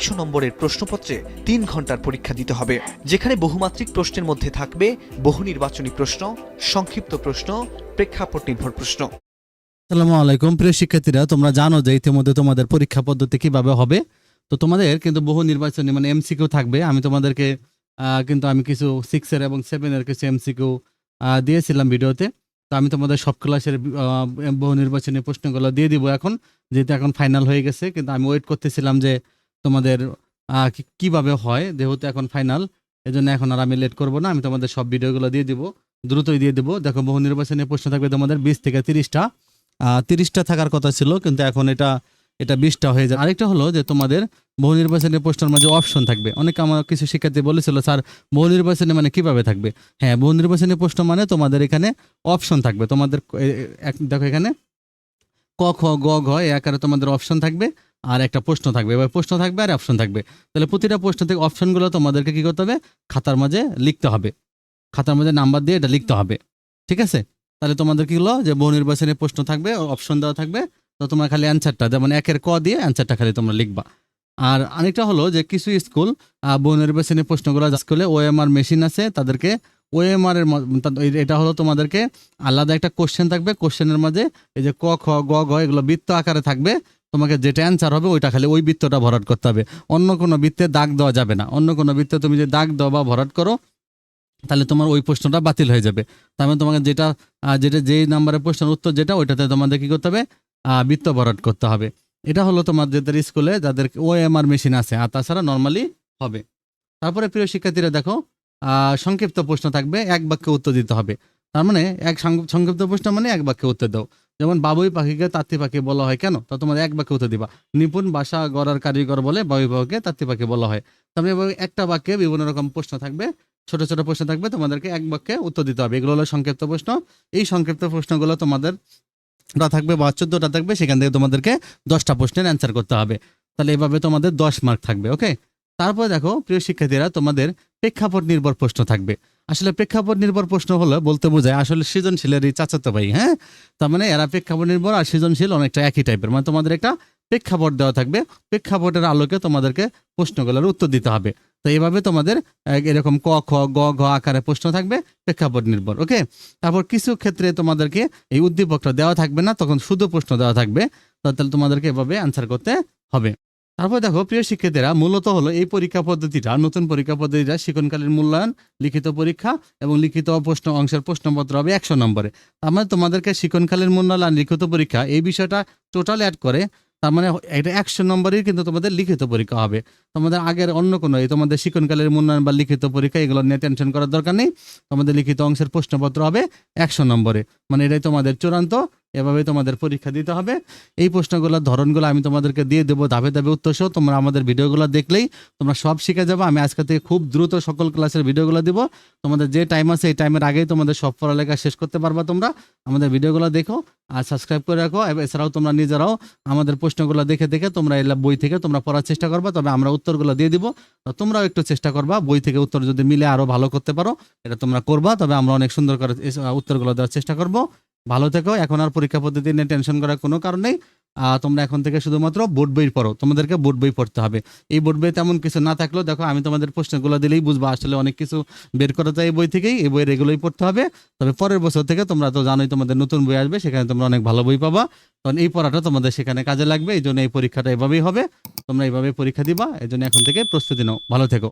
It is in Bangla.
একশো নম্বরের প্রশ্নপত্রে তিন ঘণ্টার পরীক্ষা দিতে হবে, যেখানে বহুমাত্রিক প্রশ্নের মধ্যে থাকবে বহু নির্বাচনী প্রশ্ন, সংক্ষিপ্ত প্রশ্ন, প্রেক্ষাপট নির্ভর প্রশ্ন। আসসালামু আলাইকুম। প্রিয় শিক্ষার্থীরা, তোমরা জানো যে ইতিমধ্যে তোমাদের পরীক্ষা পদ্ধতি কীভাবে হবে। তো তোমাদের কিন্তু বহু নির্বাচনী মানে এমসিকিউ থাকবে। আমি তোমাদেরকে কিন্তু আমি কিছু সিক্সের এবং সেভেনের কিছু এমসিকিউ দিয়েছিলাম ভিডিওতে। তো আমি তোমাদের সব ক্লাসের বহু নির্বাচনী প্রশ্নগুলো দিয়ে দিব এখন, যেহেতু এখন ফাইনাল হয়ে গেছে। কিন্তু আমি ওয়েট করতেছিলাম যে তোমাদের কীভাবে হয়? যেহেতু এখন ফাইনাল এজন্য এখন আর আমি লেট করব না। আমি তোমাদের সব ভিডিওগুলো দিয়ে দিব, দ্রুতই দিয়ে দিব। দেখো, বহু নির্বাচনী প্রশ্ন থাকবে তোমাদের, বিশ থেকে তিরিশটা। তিরিশটা থাকার কথা ছিল, কিন্তু এখন এটা এটা বিশটা হয়ে যায়। আরেকটা হলো যে তোমাদের বহু নির্বাচনী প্রশ্নের মাঝে অপশন থাকবে। অনেক আমার কিছু শিক্ষার্থী বলেছিল, স্যার, বহু নির্বাচনী মানে কীভাবে থাকবে? হ্যাঁ বহু নির্বাচনী প্রশ্ন মানে তোমাদের এখানে অপশন থাকবে। তোমাদের, এ- এ- দেখো এখানে, ক, খ, গ, ঘ এই আকারে তোমাদের অপশন থাকবে। আর একটা প্রশ্ন থাকবে। এবার প্রশ্ন থাকবে আর অপশন থাকবে। তাহলে প্রতিটা প্রশ্ন থেকে অপশনগুলো তোমাদেরকে কী করতে হবে? খাতার মাঝে লিখতে হবে। খাতার মাঝে নাম্বার দিয়ে এটা লিখতে হবে। ঠিক আছে? তাহলে তোমাদের কী হলো? যে বহু নির্বাচনী প্রশ্ন থাকবে অপশন দেওয়া থাকবে। তো তোমার খালি অ্যান্সারটা যেমন একের ক দিয়ে অ্যান্সারটা খালি তোমরা লিখবা। আর আরেকটা হলো যে কিছু স্কুল বহু নির্বাচনী প্রশ্নগুলো স্কুলে ওএমআর মেশিন আছে, তাদেরকে ওএমআর এর এটা হলো তোমাদেরকে আলাদা একটা কোশ্চেন থাকবে। কোশ্চেনের মাঝে এই যে ক, খ, গ ঘ এগুলো বৃত্ত আকারে থাকবে। তোমাকে যেটা অ্যান্সার হবে ওইটা খালি ওই বৃত্তটা ভরাট করতে হবে। অন্য কোনো বৃত্তে দাগ দেওয়া যাবে না। অন্য কোনো বৃত্তে তুমি যে দাগ দাও বা ভরাট করো, তাহলে তোমার ওই প্রশ্নটা বাতিল হয়ে যাবে। তার মানে তোমাকে যেটা যেটা যেই নাম্বারের প্রশ্নের উত্তর যেটা, ওইটাতে তোমাদের কী করতে হবে? বৃত্ত ভরাট করতে হবে। এটা হলো তোমার যাদের স্কুলে যাদের ওএমআর মেশিন আছে, আর তাছাড়া নর্মালি হবে। তারপরে প্রিয় শিক্ষার্থীরা দেখো সংক্ষিপ্ত প্রশ্ন থাকবে, এক বাক্যে উত্তর দিতে হবে। তার মানে এক সংক্ষিপ্ত প্রশ্ন মানে এক বাক্যে উত্তর দাও। যেমন বাবুই পাখিকে তাত্তি পাখি বলা হয় কেন? তা তোমার এক বাক্যে উত্তর দিবা। নিপুণ বাসা গড়ার কারিগর বলে বাবুই পাখিকে তাত্তি পাখি বলা হয়। তার মানে একটা বাক্যে বিভিন্ন রকম প্রশ্ন থাকবে, ছোট ছোট প্রশ্ন থাকবে, তোমাদেরকে এক বাক্যে উত্তর দিতে হবে। এগুলো হলো সংক্ষিপ্ত প্রশ্ন। এই সংক্ষিপ্ত প্রশ্নগুলো তোমাদের থাকবে বা চোদ্দটা থাকবে, সেখান থেকে তোমাদেরকে দশটা প্রশ্নের অ্যান্সার করতে হবে। তাহলে এভাবে তোমাদের দশ মার্ক থাকবে ওকে তারপরে দেখো, প্রিয় শিক্ষার্থীরা, তোমাদের প্রেক্ষাপট নির্ভর প্রশ্ন থাকবে। আসলে প্রেক্ষাপট নির্ভর প্রশ্ন হলো, বলতে বোঝায় আসলে সৃজনশীলের এই চাচাতো ভাই হ্যাঁ? তার মানে এরা প্রেক্ষাপট নির্ভর আর সৃজনশীল অনেকটা একই টাইপের মানে তোমাদের একটা প্রেক্ষাপট দেওয়া থাকবে, প্রেক্ষাপটের আলোকে তোমাদেরকে প্রশ্নগুলোর উত্তর দিতে হবে। তো এইভাবে তোমাদের এরকম ক, খ, গ, ঘ আকারে প্রশ্ন থাকবে, প্রেক্ষাপট নির্ভর, ওকে? তারপর কিছু ক্ষেত্রে তোমাদেরকে এই উদ্দীপকটা দেওয়া থাকবে না, তখন শুধু প্রশ্ন দেওয়া থাকবে তাহলে তোমাদেরকে এভাবে অ্যান্সার করতে হবে। তারপর দেখো, প্রিয় শিক্ষার্থীরা, মূলত হলো এই পরীক্ষা পদ্ধতিটা, নতুন পরীক্ষা পদ্ধতিটা শিক্ষণকালীন মূল্যায়ন, লিখিত পরীক্ষা এবং লিখিত প্রশ্ন অংশের প্রশ্নপত্র হবে একশো নম্বরে। তার মানে তোমাদেরকে শিক্ষণকালীন মূল্যায়ন লিখিত পরীক্ষা এই বিষয়টা টোটাল অ্যাড করে, তার মানে এটা একশো নম্বরই কিন্তু তোমাদের লিখিত পরীক্ষা হবে। তোমাদের আগের অন্য কোনো এই তোমাদের শিক্ষণকালের মূল্যায়ন বা লিখিত পরীক্ষা, এগুলো নিয়ে টেনশন করার দরকার নেই। তোমাদের লিখিত অংশের প্রশ্নপত্র হবে একশো নম্বরে। মানে এটাই তোমাদের চূড়ান্ত এভাবে তোমাদের পরীক্ষা দিতে হবে। এই প্রশ্নগুলোর ধরনগুলো আমি তোমাদেরকে দিয়ে দেবো ধাপে ধাপে উত্তর সহ। তোমরা আমাদের ভিডিওগুলো দেখলেই তোমরা সব শিখে যাব। আমি আজকে থেকে খুব দ্রুত সকল ক্লাসের ভিডিওগুলো দিব। তোমাদের যে টাইম আছে এই টাইমের আগেই তোমাদের সব পড়ালেখা শেষ করতে পারবা তোমরা। আমাদের ভিডিওগুলো দেখো আর সাবস্ক্রাইব করে রাখো। এছাড়াও তোমরা নিজেরাও আমাদের প্রশ্নগুলো দেখে দেখে তোমরা এলা বই থেকে তোমরা পড়ার চেষ্টা করবা। তবে আমরা উত্তরগুলো দিয়ে দিব। তো তোমরাও একটু চেষ্টা করবা। বই থেকে উত্তর যদি মিলে আরও ভালো করতে পারো, এটা তোমরা করবা। তবে আমরা অনেক সুন্দর করে উত্তরগুলো দেওয়ার চেষ্টা করব। ভালো থেকো, এখন আর পরীক্ষা পদ্ধতি নিয়ে টেনশন করার কোনো কারণ নেই। তোমরা এখন থেকে শুধুমাত্র বোর্ড বই পড়ো, তোমাদেরকে বোর্ড বই পড়তে হবে। এই বোর্ড বই তেমন কিছু না থাকলেও দেখো, আমি তোমাদের প্রশ্নগুলো দিলেই বুঝবা, আসলে অনেক কিছু বের করা যায় এই বই থেকেই, এই বইয়ের এগুলোই পড়তে হবে। তবে পরের বছর থেকে তোমরা তো জানোই তোমাদের নতুন বই আসবে, সেখানে তোমরা অনেক ভালো বই পাবা। তখন এই পড়াটা তোমাদের সেখানে কাজে লাগবে, এই জন্য এই পরীক্ষাটা এভাবেই হবে। তোমরা এইভাবে পরীক্ষা দিবা, এই জন্য এখন থেকে প্রস্তুতি নাও। ভালো থেকো।